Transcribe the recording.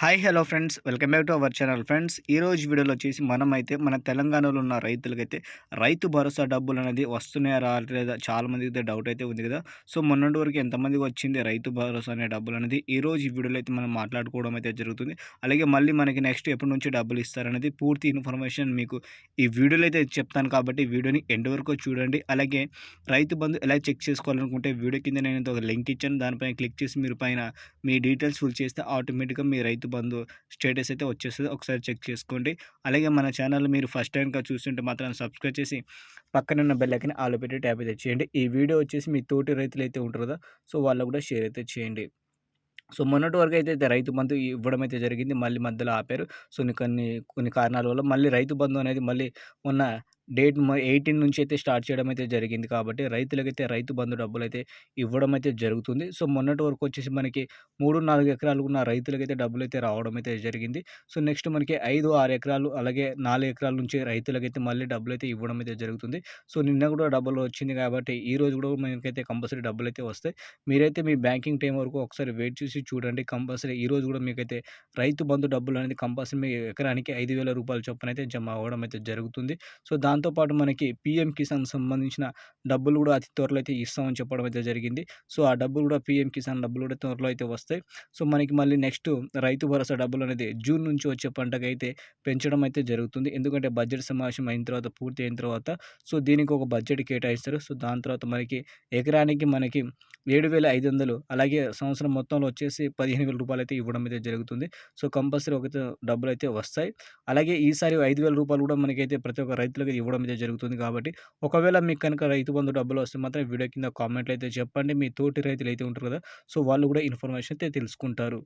Hi hello friends. Welcome back to our channel friends. ఈ రోజు వీడియోలో వచ్చేసి మనమైతే మన తెలంగాణలో ఉన్న రైతులకైతే రైతు భరోసా డబ్బులు అనేది వస్తున్నాయా రాలేదా చాలా మందికి అయితే డౌట్ అయితే ఉంది కదా. సో మొన్నటి వరకు ఎంతమందికి వచ్చింది రైతు భరోసా అనే డబ్బులు అనేది? ఈ రోజు ఈ వీడియోలో అయితే మనం మాట్లాడుకోవడం అయితే జరుగుతుంది. అలాగే మళ్ళీ మనకి నెక్స్ట్ ఎప్పటి నుంచి డబ్బులు ఇస్తారనేది పూర్తి ఇన్ఫర్మేషన్ మీకు ఈ వీడియోలో అయితే చెప్తాను కాబట్టి వీడియోని ఎండ్ వరకు చూడండి. అలాగే రైతు బంధు ఎలా చెక్ చేసుకోవాలనుకుంటే వీడియో కింద నేను ఒక లింక్ ఇచ్చాను. దానిపైన క్లిక్ చేసి మీరు పైన మీ డీటెయిల్స్ ఫుల్ చేస్తే ఆటోమేటిక్గా మీ రైతు బంధు స్టేటస్ అయితే వచ్చేస్తుంది. ఒకసారి చెక్ చేసుకోండి. అలాగే మన ఛానల్ మీరు ఫస్ట్ టైంగా చూస్తుంటే మాత్రం సబ్స్క్రైబ్ చేసి పక్కన ఉన్న బెల్ ఐకన్ ఆలో పెట్టి ట్యాప్ అయితే చేయండి. ఈ వీడియో వచ్చేసి మీ తోటి రైతులు అయితే ఉంటారు కదా సో వాళ్ళు కూడా షేర్ అయితే చేయండి. సో మొన్నటి వరకు అయితే రైతు బంధు ఇవ్వడం అయితే జరిగింది. మళ్ళీ మధ్యలో ఆపారు. సో కొన్ని కొన్ని కారణాల వల్ల మళ్ళీ రైతు బంధు అనేది మళ్ళీ మొన్న డేట్ ఎయిటీన్ నుంచి అయితే స్టార్ట్ చేయడం అయితే జరిగింది కాబట్టి రైతులకైతే రైతు బంధు డబ్బులు అయితే ఇవ్వడం అయితే జరుగుతుంది. సో మొన్నటి వరకు వచ్చేసి మనకి మూడు నాలుగు ఎకరాలు ఉన్న రైతులకైతే డబ్బులు అయితే రావడం అయితే జరిగింది. సో నెక్స్ట్ మనకి ఐదు ఆరు ఎకరాలు అలాగే నాలుగు ఎకరాల నుంచి రైతులకైతే మళ్ళీ డబ్బులు అయితే ఇవ్వడం అయితే జరుగుతుంది. సో నిన్న కూడా డబ్బులు వచ్చింది కాబట్టి ఈ రోజు కూడా మనకైతే కంపల్సరీ డబ్బులు అయితే వస్తాయి. మీరైతే మీ బ్యాంకింగ్ టైం వరకు ఒకసారి వెయిట్ చేసి చూడండి. కంపల్సరీ ఈ రోజు కూడా మీకైతే రైతు బంధు డబ్బులు అనేది కంపల్సరీ మీ ఎకరానికి ఐదు వేల రూపాయల చొప్పున అయితే జమ అవ్వడం అయితే జరుగుతుంది. సో దాని దాంతోపాటు మనకి పిఎం కిసాన్ సంబంధించిన డబ్బులు కూడా అతి త్వరలో అయితే ఇస్తామని చెప్పడం అయితే జరిగింది. సో ఆ డబ్బులు కూడా పిఎం కిసాన్ డబ్బులు కూడా త్వరలో అయితే వస్తాయి. సో మనకి మళ్ళీ నెక్స్ట్ రైతు భరోసా డబ్బులు అనేది జూన్ నుంచి వచ్చే పంటకు అయితే పెంచడం అయితే జరుగుతుంది. ఎందుకంటే బడ్జెట్ సమావేశం అయిన తర్వాత పూర్తి అయిన తర్వాత సో దీనికి ఒక బడ్జెట్ కేటాయిస్తారు. సో దాని తర్వాత మనకి ఎకరానికి మనకి ఏడు వేల ఐదు వందలు అలాగే సంవత్సరం మొత్తంలో వచ్చేసి పదిహేను వేల రూపాయలు అయితే ఇవ్వడం అయితే జరుగుతుంది. సో కంపల్సరీ ఒక డబ్బులు అయితే వస్తాయి. అలాగే ఈసారి ఐదు వేల రూపాయలు కూడా మనకైతే ప్రతి ఒక్క రైతులకు ఇవ్వడం అయితే జరుగుతుంది కాబట్టి ఒకవేళ మీకు కనుక రైతు బంధు డబ్బులు వస్తే మాత్రం వీడియో కింద కామెంట్లు అయితే చెప్పండి. మీ తోటి రైతులు అయితే ఉంటారు కదా! సో వాళ్ళు కూడా ఇన్ఫర్మేషన్ అయితే తెలుసుకుంటారు.